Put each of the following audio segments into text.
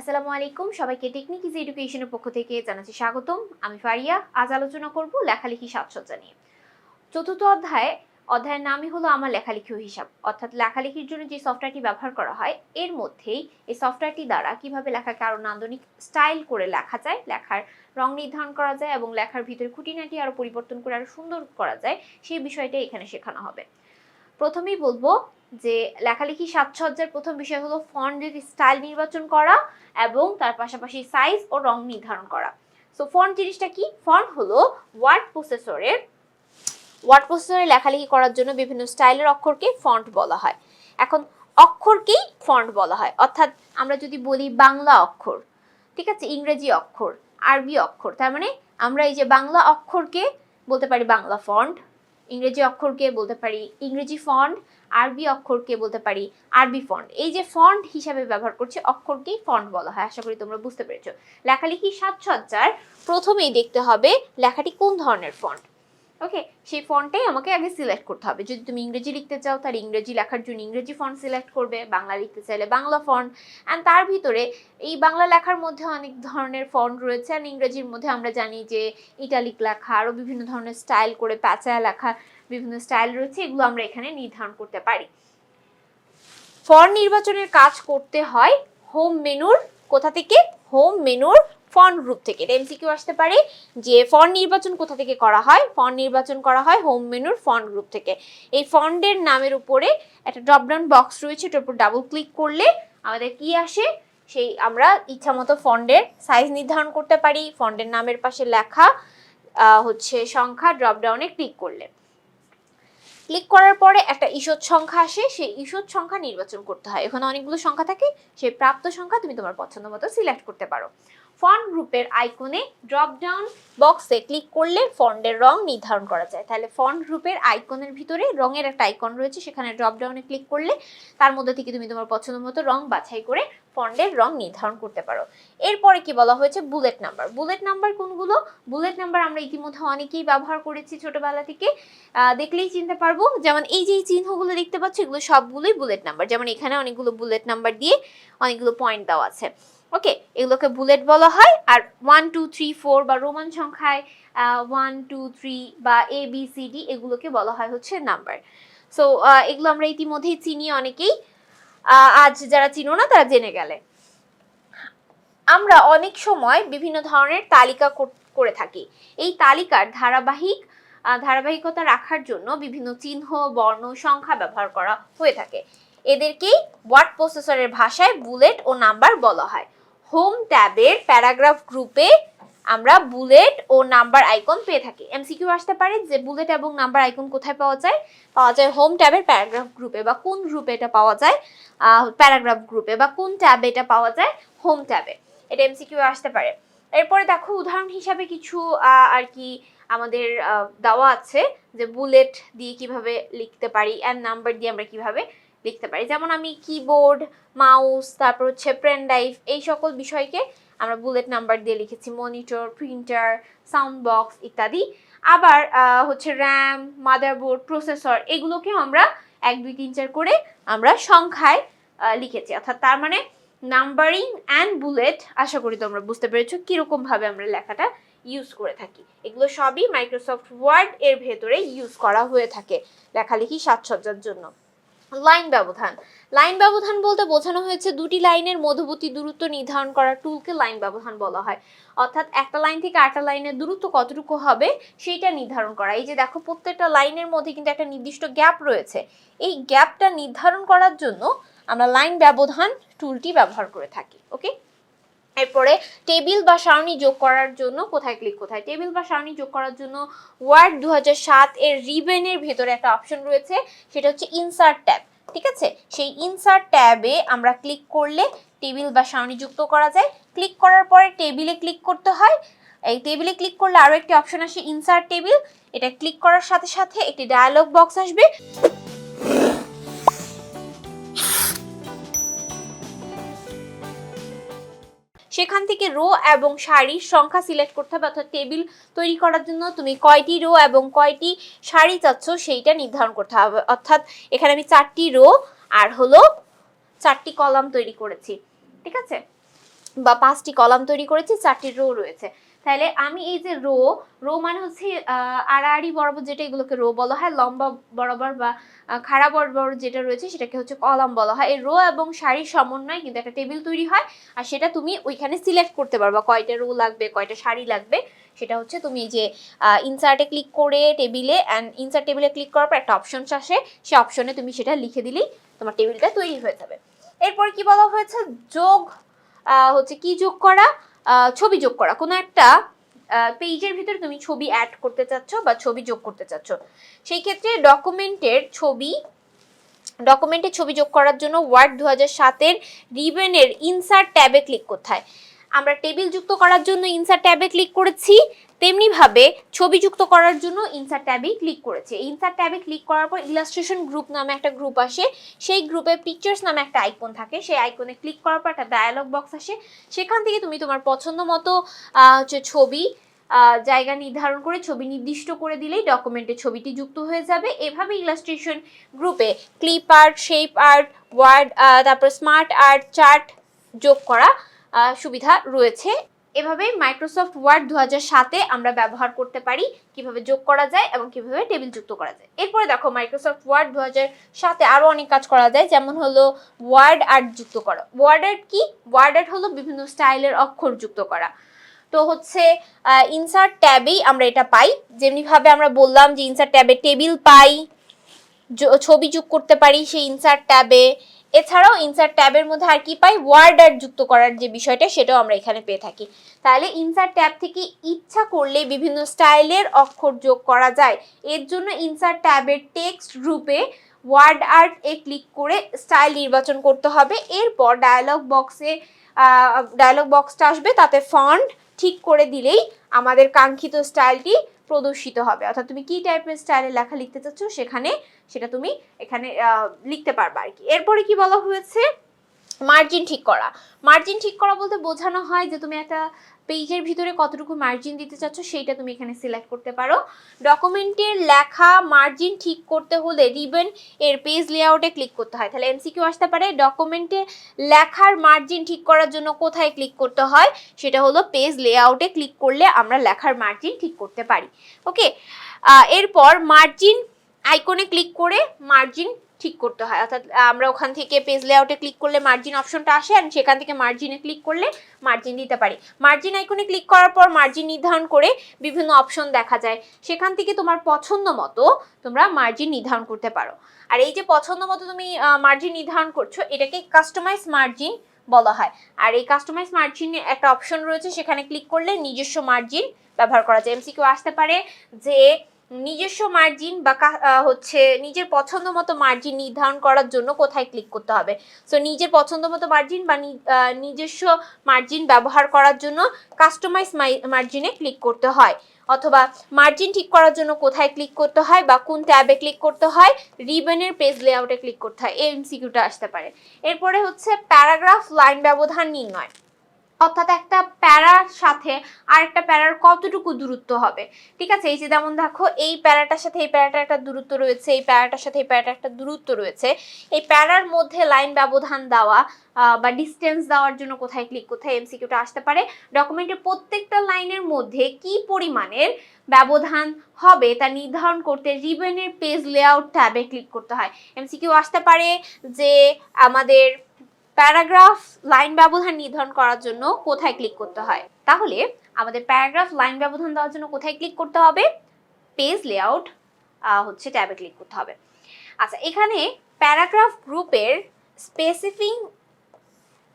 আসসালামু আলাইকুম। সবাইকে টেকনিক ইজ এডুকেশনের পক্ষ থেকে জানাচ্ছি স্বাগতম। আমি ফারিয়া। আজ আলোচনা করব লেখালেখি সাজসজ্জা নিয়ে। চতুর্থ অধ্যায়ে, অধ্যায়ের নামই হলো আমার লেখালেখি হিসাব। অর্থাৎ লেখালেখির জন্য যে সফটওয়্যারটি ব্যবহার করা হয়, এর মধ্যেই এই সফটওয়্যারটি দ্বারা কীভাবে লেখাকে আরও নান্দনিক স্টাইল করে লেখা যায়, লেখার রং নির্ধারণ করা যায় এবং লেখার ভিতরে খুঁটিনাটি আরও পরিবর্তন করে আরও সুন্দর করা যায়, সেই বিষয়টাই এখানে শেখানো হবে। প্রথমেই বলব যে লেখালেখি সাজসজ্জার প্রথম বিষয় হলো ফন্টের স্টাইল নির্বাচন করা এবং তার পাশাপাশি সাইজ ও রং নির্ধারণ করা। সো ফন্ট জিনিসটা কি? ফন্ট হলো ওয়ার্ড প্রসেসরের ওয়ার্ড প্রসেসরে লেখালেখি করার জন্য বিভিন্ন স্টাইলের অক্ষরকে ফন্ট বলা হয়। এখন অক্ষরকেই ফন্ট বলা হয়। অর্থাৎ আমরা যদি বলি বাংলা অক্ষর, ঠিক আছে? ইংরেজি অক্ষর, আরবি অক্ষর, তার মানে আমরা এই যে বাংলা অক্ষরকে বলতে পারি বাংলা ফন্ট ইংরেজি অক্ষরকে বলতে পারি, ইংরেজি ফন্ট আরবি অক্ষরকে বলতে পারি, আরবি ফন্ট এই যে ফন্ট হিসাবে ব্যবহার করছে অক্ষরকেই ফন্ট বলা হয়, আশা করি তোমরা বুঝতে পেরেছ। লেখালেখি সাজসজ্জার প্রথমেই দেখতে হবে লেখাটি কোন ধরনের ফন্ট ওকে সেই ফন্টটাই আমাকে আগে সিলেক্ট করতে হবে। যদি তুমি ইংরেজি লিখতে চাও তার ইংরেজি লেখার জন্য ইংরেজি ফন্ট সিলেক্ট করবে, বাংলা লিখতে চাইলে বাংলা ফন্ট অ্যান্ড তার ভিতরে এই বাংলা লেখার মধ্যে অনেক ধরনের ফন্ট রয়েছে। অ্যান্ড ইংরেজির মধ্যে আমরা জানি যে ইটালিক লেখা, আরও বিভিন্ন ধরনের স্টাইল করে প্যাঁচায় লেখা বিভিন্ন স্টাইল রয়েছে, এগুলো আমরা এখানে নির্ধারণ করতে পারি। ফন্ট নির্বাচনের কাজ করতে হয় হোম মেনুর কোথা থেকে? হোম মেনুর ফন্ট গ্রুপ থেকে। এটা এমসিকিউ আসতে পারে যে ফন্ট নির্বাচন কোথা থেকে করা হয়? ফন্ট নির্বাচন করা হয় হোম মেনুর ফন্ট গ্রুপ থেকে। এই ফন্ডের নামের উপরে একটা ড্রপডাউন বক্স রয়েছে এটার উপর ডাবল ক্লিক করলে আমাদের কি আসে? সেই আমরা ইচ্ছামতো ফন্টের সাইজ নির্ধারণ করতে পারি, ফন্ডের নামের পাশে লেখা হচ্ছে সংখ্যা ড্রপডাউনে ক্লিক করলে। ক্লিক করার পরে একটা ঈষৎ সংখ্যা আসে, সেই ঈষৎ সংখ্যা নির্বাচন করতে হয়। এখানে অনেকগুলো সংখ্যা থাকে, সেই প্রাপ্ত সংখ্যা তুমি তোমার পছন্দ মতো সিলেক্ট করতে পারো। ফন্ট গ্রুপের আইকনে ড্রপ ডাউন বক্সে ক্লিক করলে ফন্টের রং নির্ধারণ করা যায়। তাহলে ফন্ট গ্রুপের আইকনের ভিতরে রঙের একটা আইকন রয়েছে, সেখানে ড্রপ ডাউনে ক্লিক করলে তার মধ্যে থেকে তুমি তোমার পছন্দ মতো রং বাছাই করে ফন্টের রং নির্ধারণ করতে পারো। এরপরে কি বলা হয়েছে? বুলেট নাম্বার বুলেট নাম্বার কোনগুলো? বুলেট নাম্বার আমরা ইতিমধ্যে অনেকেই ব্যবহার করেছি ছোটবেলা থেকে। দেখলেই চিনতে পারব। যেমন এই যে চিহ্নগুলো দেখতে পাচ্ছ, এগুলো সবগুলোই বুলেট নাম্বার যেমন এখানে অনেকগুলো বুলেট নাম্বার দিয়ে অনেকগুলো পয়েন্ট দেওয়া আছে। ওকে এগুলোকে বুলেট বলা হয়, আর ওয়ান টু থ্রি ফোর বা রোমান সংখ্যায় ওয়ান টু থ্রি বা এ বি সি ডি এগুলোকে বলা হয় হচ্ছে নাম্বার সো এগুলো আমরা ইতিমধ্যেই চিনি অনেকেই। আজ যারা চিনো না, তারা জেনে গেলে। আমরা অনেক সময় বিভিন্ন ধরনের তালিকা কর- থাকি। এই তালিকার ধারাবাহিক ধারাবাহিকতা রাখার জন্য বিভিন্ন চিহ্ন, বর্ণ, সংখ্যা ব্যবহার করা হয়ে থাকে। এদেরকেই ওয়ার্ড প্রসেসরের ভাষায় বুলেট ও নাম্বার বলা হয়। হোম ট্যাবের প্যারাগ্রাফ গ্রুপে আমরা বুলেট ও নাম্বার আইকন পেয়ে থাকি। এমসিকিউ আসতে পারে যে বুলেট এবং নাম্বার আইকন কোথায় পাওয়া যায়? পাওয়া যায় হোম ট্যাবের প্যারাগ্রাফ গ্রুপে বা কোন গ্রুপে এটা পাওয়া যায়? প্যারাগ্রাফ গ্রুপে বা কোন ট্যাবে এটা পাওয়া যায়? হোম ট্যাবে। এটা এমসিকিউ আসতে পারে। এরপরে দেখো উদাহরণ হিসাবে কিছু আর কি আমাদের দেওয়া আছে যে বুলেট দিয়ে কীভাবে লিখতে পারি অ্যান্ড নাম্বার দিয়ে আমরা কীভাবে লিখতে পারি। যেমন আমি কিবোর্ড মাউস তারপর হচ্ছে পেন ড্রাইভ এই সকল বিষয়কে আমরা বুলেট নাম্বার দিয়ে লিখেছি। মনিটর প্রিন্টার সাউন্ড বক্স ইত্যাদি। আবার হচ্ছে র্যাম মাদারবোর্ড প্রসেসর এগুলোকেও আমরা এক, দুই, তিন, চার করে আমরা সংখ্যায় লিখেছি। অর্থাৎ তার মানে নাম্বারিং অ্যান্ড বুলেট আশা করি তোমরা বুঝতে পেরেছ কীরকমভাবে আমরা লেখাটা ইউজ করে থাকি। এগুলো সবই মাইক্রোসফট ওয়ার্ড এর ভেতরে ইউজ করা হয়ে থাকে লেখালেখি সাজসজ্জার জন্য। লাইন ব্যবধান। লাইন ব্যবধান বলতে বোঝানো হয়েছে দুটি লাইনের মধ্যবর্তী দূরত্ব নির্ধারণ করার টুলকে লাইন ব্যবধান বলা হয়। অর্থাৎ একটা লাইন থেকে আরেকটা লাইনের দূরত্ব কতটুকু হবে সেইটা নির্ধারণ করা। এই যে দেখো, প্রত্যেকটা লাইনের মধ্যে কিন্তু একটা নির্দিষ্ট গ্যাপ রয়েছে। এই গ্যাপটা নির্ধারণ করার জন্য আমরা লাইন ব্যবধান টুলটি ব্যবহার করে থাকি ওকে এরপরে টেবিল বা সারণী যোগ করার জন্য কোথায় ক্লিক কোথায়? টেবিল বা সারণী যোগ করার জন্য ওয়ার্ড দু হাজার সাত এর রিবেনের ভেতরে একটা অপশন রয়েছে, সেটা হচ্ছে ইনসার্ট ট্যাব ঠিক আছে? সেই ইনসার্ট ট্যাবে আমরা ক্লিক করলে টেবিল বা সারণী যুক্ত করা যায়। ক্লিক করার পরে টেবিলে ক্লিক করতে হয়। এই টেবিলে ক্লিক করলে আরও একটি অপশন আসে ইনসার্ট টেবিল এটা ক্লিক করার সাথে সাথে একটি ডায়ালগ বক্স আসবে। সেখান থেকে রো এবং শাড়ির সংখ্যা সিলেক্ট করতে হবে, অর্থাৎ টেবিল তৈরি করার জন্য তুমি কয়টি রো এবং কয়টি শাড়ি চাচ্ছ সেইটা নির্ধারণ করতে হবে। অর্থাৎ এখানে আমি চারটি রো আর হলো চারটি কলাম তৈরি করেছি, ঠিক আছে? বা পাঁচটি কলাম তৈরি করেছি, চারটি রো রয়েছে। তাহলে আমি এই যে রো রো মানে হচ্ছে আড়াআড়ি বরাবর যেটা এগুলোকে রো বলা হয়, লম্বা বরাবর বা খাড়া বরাবর যেটা রয়েছে সেটাকে হচ্ছে কলাম বলা হয়। এই রো এবং শাড়ির সমন্বয়ে কিন্তু একটা টেবিল তৈরি হয় আর সেটা তুমি ওইখানে সিলেক্ট করতে পারবা কয়টা রো লাগবে, কয়টা শাড়ি লাগবে। সেটা হচ্ছে তুমি যে ইনসার্টে ক্লিক করে টেবিলে অ্যান্ড ইনসার্ট টেবিলে ক্লিক করার পর একটা অপশন আসে। সে অপশনে তুমি সেটা লিখে দিলেই তোমার টেবিলটা তৈরি হয়ে যাবে। এরপর কি বলা হয়েছে? যোগ হচ্ছে কি যোগ করা? ছবি যোগ করা। কোনো একটা পেজের ভিতরে তুমি ছবি অ্যাড করতে চাচ্ছ বা ছবি যোগ করতে চাচ্ছ। সেই ক্ষেত্রে ডকুমেন্টের ছবি ডকুমেন্টে ছবি যোগ করার জন্য ওয়ার্ড দু হাজার সাতের রিবেনের ইনসার্ট ট্যাবে ক্লিক কোথায় আমরা টেবিল যুক্ত করার জন্য ইনসার্ট ট্যাবে ক্লিক করেছি। তেমনিভাবে ছবি যুক্ত করার জন্য ইনসার্ট ট্যাবেই ক্লিক করেছে। ইনসার্ট ট্যাবে ক্লিক করার পর ইলাস্ট্রেশন গ্রুপ নামে একটা গ্রুপ আসে। সেই গ্রুপে পিকচার্স নামে একটা আইকন থাকে। সেই আইকনে ক্লিক করার পর একটা ডায়ালগ বক্স আসে। সেখান থেকে তুমি তোমার পছন্দ মতো হচ্ছে ছবি জায়গা নির্ধারণ করে ছবি নির্দিষ্ট করে দিলেই ডকুমেন্টে ছবিটি যুক্ত হয়ে যাবে। এভাবে ইলাস্ট্রেশন গ্রুপে clip art shape art word তারপর স্মার্ট আর্ট চার্ট যোগ করা সুবিধা রয়েছে। এভাবে মাইক্রোসফট ওয়ার্ড দু সাতে আমরা ব্যবহার করতে পারি, কীভাবে যোগ করা যায় এবং কীভাবে টেবিল যুক্ত করা যায়। এরপরে দেখো মাইক্রোসফট ওয়ার্ড দু সাতে আরও অনেক কাজ করা যায়, যেমন হলো ওয়ার্ড আর্ট যুক্ত করা। ওয়ার্ড আর্ট কি? ওয়ার্ড আর্ট হলো বিভিন্ন স্টাইলের অক্ষর যুক্ত করা। তো হচ্ছে ইনসার্ট ট্যাবেই আমরা এটা পাই। যেমনিভাবে আমরা বললাম যে ইনসার্ট ট্যাবে টেবিল পাই ছবি যোগ করতে পারি সেই ইনসার্ট ট্যাবে এছাড়াও ইনসার্ট ট্যাবের মধ্যে আর কি পাই? ওয়ার্ড আর্ট যুক্ত করার যে বিষয়টা, সেটাও আমরা এখানে পেয়ে থাকি। তাহলে ইনসার্ট ট্যাব থেকে ইচ্ছা করলে বিভিন্ন স্টাইলের অক্ষর যোগ করা যায়। এর জন্য ইনসার্ট ট্যাবের টেক্সট রূপে ওয়ার্ড আর্ট এ ক্লিক করে স্টাইল নির্বাচন করতে হবে। এরপর ডায়ালগ বক্সে ডায়ালগ বক্সটা আসবে। তাতে ফন্ট ঠিক করে দিলেই আমাদের কাঙ্ক্ষিত স্টাইলটি প্রদর্শিত হবে। অর্থাৎ তুমি কি টাইপের স্টাইলে লেখা লিখতে চাচ্ছ, সেখানে সেটা তুমি এখানে লিখতে পারবা আর কি। এরপরে কি বলা হয়েছে? মার্জিন ঠিক করা। মার্জিন ঠিক করা বলতে বোঝানো হয় যে তুমি একটা পেজের ভিতরে কতটুকু মার্জিন দিতে চাচ্ছ, সেইটা তুমি এখানে সিলেক্ট করতে পারো। ডকুমেন্টের লেখা মার্জিন ঠিক করতে হলে রিবন এর পেজ লেআউটে ক্লিক করতে হয়। তাহলে এমসিকিউ আসতে পারে। ডকুমেন্টে লেখার মার্জিন ঠিক করার জন্য কোথায় ক্লিক করতে হয়, সেটা হলো পেজ লেআউটে ক্লিক করলে আমরা লেখার মার্জিন ঠিক করতে পারি। ওকে এরপর মার্জিন আইকনে ক্লিক করে মার্জিন ঠিক করতে হয়। অর্থাৎ আমরা ওখান থেকে পেজ লেআউটে ক্লিক করলে মার্জিন অপশনটা আসে আর সেখান থেকে মার্জিনে ক্লিক করলে মার্জিন দিতে পারি। মার্জিন আইকনে ক্লিক করার পর মার্জিন নির্ধারণ করে বিভিন্ন অপশন দেখা যায়। সেখান থেকে তোমার পছন্দ মতো তোমরা মার্জিন নির্ধারণ করতে পারো। আর এই যে পছন্দ মতো তুমি মার্জিন নির্ধারণ করছ, এটাকে কাস্টমাইজ মার্জিন বলা হয়। আর এই কাস্টমাইজ মার্জিনে একটা অপশন রয়েছে, সেখানে ক্লিক করলে নিজস্ব মার্জিন ব্যবহার করা যায়। এমসি এমসিকিউ আসতে পারে যে নিজস্ব মার্জিন বা হচ্ছে নিজের পছন্দ মতো মার্জিন নির্ধারণ করার জন্য কোথায় ক্লিক করতে হবে? সো নিজের পছন্দ মতো মার্জিন বা নিজস্ব মার্জিন ব্যবহার করার জন্য কাস্টমাইজ মার্জিনে ক্লিক করতে হয়। অথবা মার্জিন ঠিক করার জন্য কোথায় ক্লিক করতে হয় বা কোন ট্যাবে ক্লিক করতে হয় রিবনের পেজ লেআউটে ক্লিক করতে হয়। এই এমসিকিউটা আসতে পারে। এরপরে হচ্ছে প্যারাগ্রাফ লাইন ব্যবধান নির্ণয়। অর্থাৎ একটা প্যারার সাথে আরেকটা প্যারার কতটুকু দূরত্ব হবে? ঠিক আছে? এই যে যেমন দেখো, এই প্যারাটার সাথে এই প্যারাটার একটা দূরত্ব রয়েছে, এই প্যারাটার সাথে এই প্যারাটার একটা দূরত্ব রয়েছে। এই প্যারার মধ্যে লাইন ব্যবধান দেওয়া বা ডিস্টেন্স দেওয়ার জন্য কোথায় ক্লিক কোথায় এমসিকিউটা আসতে পারে। ডকুমেন্টের প্রত্যেকটা লাইনের মধ্যে কি পরিমাণের ব্যবধান হবে তা নির্ধারণ করতে রিবেনের পেজ লেআউট ট্যাবে ক্লিক করতে হয়। এমসিকিউ আসতে পারে যে আমাদের প্যারাগ্রাফ লাইন ব্যবধান নির্ধারণ করার জন্য কোথায় ক্লিক করতে হয়? তাহলে আমাদের প্যারাগ্রাফ লাইন ব্যবধান দেওয়ার জন্য কোথায় ক্লিক করতে হবে? পেজ লেআউট হচ্ছে ট্যাবে ক্লিক করতে হবে। আচ্ছা এখানে প্যারাগ্রাফ গ্রুপের স্পেসিফিক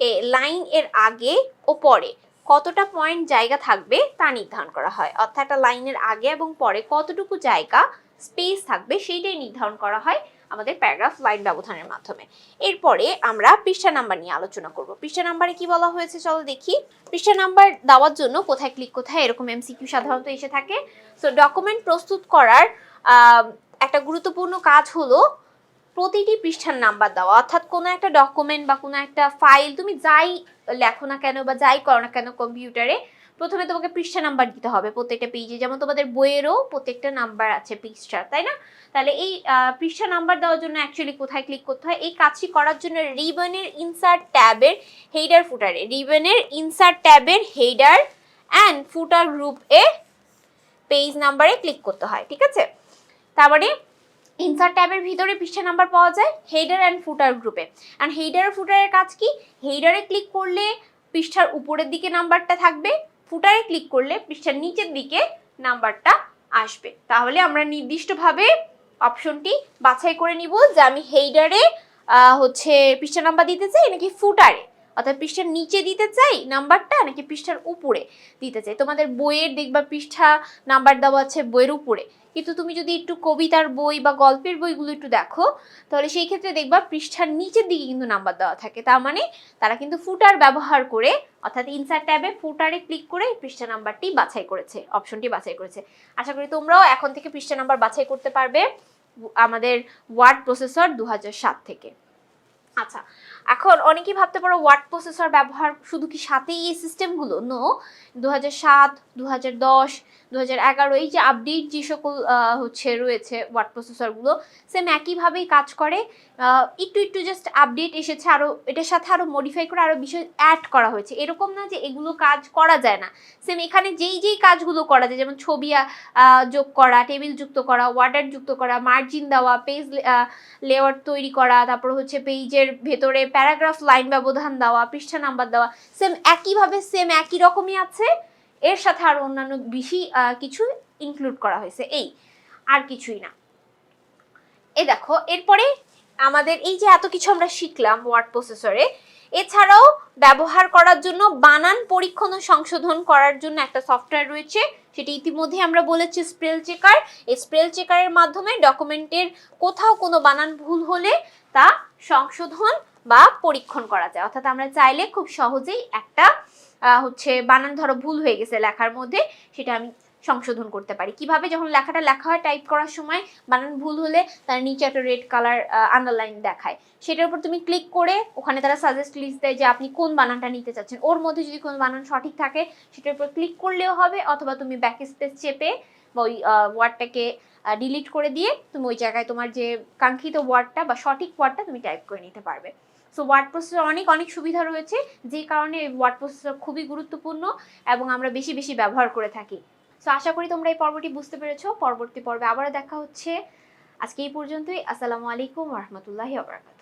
এ লাইন এর আগে ও পরে কতটা পয়েন্ট জায়গা থাকবে তা নির্ধারণ করা হয়। অর্থাৎ একটা লাইনের আগে এবং পরে কতটুকু জায়গা স্পেস থাকবে সেইটাই নির্ধারণ করা হয়। আমাদের প্যারাগ্রাফ লাইন ব্যবধানের মাধ্যমে। এরপরে আমরা পৃষ্ঠা নাম্বার নিয়ে আলোচনা করব। পৃষ্ঠা নাম্বারে কি বলা হয়েছে চলো দেখি। পৃষ্ঠা নাম্বার দেওয়ার জন্য কোথায় ক্লিক কোথায় এরকম এমসিকিউ সাধারণত এসে থাকে। সো ডকুমেন্ট প্রস্তুত করার একটা গুরুত্বপূর্ণ কাজ হলো প্রতিটি পৃষ্ঠার নাম্বার দেওয়া। অর্থাৎ কোনো একটা ডকুমেন্ট বা কোনো একটা ফাইল তুমি যাই লেখো না কেন বা যাই করো না কেন কম্পিউটারে প্রথমে তোমাকে পৃষ্ঠা নাম্বার দিতে হবে প্রত্যেকটা পেজে যেমন তোমাদের বইয়েরও প্রত্যেকটা নাম্বার আছে পৃষ্ঠার তাই না? তাহলে এই পৃষ্ঠা নাম্বার দেওয়ার জন্য অ্যাকচুয়ালি কোথায় ক্লিক করতে হয়? এই কাজটি করার জন্য রিবনের ইনসার্ট ট্যাবের হেডার ফুটারে রিবনের ইনসার্ট ট্যাবের হেডার অ্যান্ড ফুটার গ্রুপ এ পেজ নাম্বারে ক্লিক করতে হয়, ঠিক আছে? তারপরে ইনসার্ট ট্যাবের ভিতরে পৃষ্ঠা নাম্বার পাওয়া যায় হেডার অ্যান্ড ফুটার গ্রুপে অ্যান্ড হেডার ফুটারের কাজ কি? হেডারে ক্লিক করলে পৃষ্ঠার উপরের দিকে নাম্বারটা থাকবে ফুটারে ক্লিক করলে পৃষ্ঠার নিচের দিকে নাম্বারটা আসবে। তাহলে আমরা নির্দিষ্টভাবে অপশনটি বাছাই করে নিব যে আমি হেইডারে হচ্ছে পৃষ্ঠা নাম্বার দিতে চাই, নাকি ফুটারে। অর্থাৎ পৃষ্ঠার নিচে দিতে চাই নাম্বারটা নাকি পৃষ্ঠার উপরে দিতে চাই? তোমাদের বইয়ের দেখবা পৃষ্ঠা নাম্বার দেওয়া আছে বইয়ের উপরে। কিন্তু তুমি যদি একটু কবিতার বই বা গল্পের বইগুলো একটু দেখো, তাহলে সেই ক্ষেত্রে দেখবা পৃষ্ঠার নিচের দিকে কিন্তু নাম্বার দেওয়া থাকে। তার মানে তারা কিন্তু ফুটার ব্যবহার করে, অর্থাৎ ইনসার্ট ট্যাবে ফুটারে ক্লিক করে পৃষ্ঠা নাম্বারটি বাছাই করেছে অপশনটি বাছাই করেছে। আশা করি তোমরাও এখন থেকে পৃষ্ঠা নাম্বার বাছাই করতে পারবে আমাদের ওয়ার্ড প্রসেসর দু থেকে। আচ্ছা এখন অনেকেই ভাবতে পারো ওয়ার্ড প্রসেসর ব্যবহার শুধু কি সাথেই এই সিস্টেমগুলো নো দু হাজার সাত দু হাজার দশ দু হাজার এগারো এই যে আপডেট যে সকল হচ্ছে রয়েছে ওয়ার্ড প্রসেসরগুলো সেম একইভাবেই কাজ করে। একটু একটু জাস্ট আপডেট এসেছে আরও এটার সাথে আরও মডিফাই করে আরও বিষয় অ্যাড করা হয়েছে। এরকম না যে এগুলো কাজ করা যায় না। সেম এখানে যেই যেই কাজগুলো করা যায়, যেমন ছবি যোগ করা টেবিল যুক্ত করা ওয়ার্ডার যুক্ত করা মার্জিন দেওয়া পেজ লেআউট তৈরি করা, তারপর হচ্ছে পেজের ভেতরে প্যারাগ্রাফ লাইন ব্যবধান দেওয়া, পৃষ্ঠা নাম্বার দেওয়া সেম একইভাবে সেম একই রকমই আছে। এর সাথে আরও অন্যান্য বেশি কিছু ইনক্লুড করা হয়েছে। এই, আর কিছুই না। এ দেখো, এরপরে আমাদের এই যে এত কিছু আমরা শিখলাম ওয়ার্ড প্রসেসরে এছাড়াও ব্যবহার করার জন্য বানান পরীক্ষণ ও সংশোধন করার জন্য একটা সফটওয়্যার রয়েছে। সেটি ইতিমধ্যে আমরা বলেছি স্পেল চেকার এই স্পেল চেকারের মাধ্যমে ডকুমেন্টের কোথাও কোনো বানান ভুল হলে তা সংশোধন বা পরীক্ষণ করা যায়। অর্থাৎ আমরা চাইলে খুব সহজেই একটা হচ্ছে বানান, ধরো ভুল হয়ে গেছে লেখার মধ্যে, সেটা আমি সংশোধন করতে পারি। কীভাবে যখন লেখাটা লেখা হয় টাইপ করার সময় বানান ভুল হলে তার নিচে একটা রেড কালার আন্ডারলাইন দেখায়। সেটার উপর তুমি ক্লিক করে ওখানে তারা সাজেস্ট লিস্ট দেয় যে আপনি কোন বানানটা নিতে চাচ্ছেন। ওর মধ্যে যদি কোনো বানান সঠিক থাকে, সেটার উপর ক্লিক করলেও হবে, অথবা তুমি ব্যাক স্পেস চেপে বা ওই ওয়ার্ডটাকে ডিলিট করে দিয়ে তুমি ওই জায়গায় তোমার যে কাঙ্ক্ষিত ওয়ার্ডটা বা সঠিক ওয়ার্ডটা তুমি টাইপ করে নিতে পারবে। সো ওয়ার্ড প্রসেসর অনেক অনেক সুবিধা রয়েছে, যে কারণে ওয়ার্ড প্রসেসর খুবই গুরুত্বপূর্ণ এবং আমরা বেশি বেশি ব্যবহার করে থাকি। সো আশা করি তোমরা এই পর্বটি বুঝতে পেরেছ। পরবর্তী পর্বে আবারও দেখা হচ্ছে। আজকে এই পর্যন্তই। আসসালামু আলাইকুম রহমতুল্লাহি আবরাকাত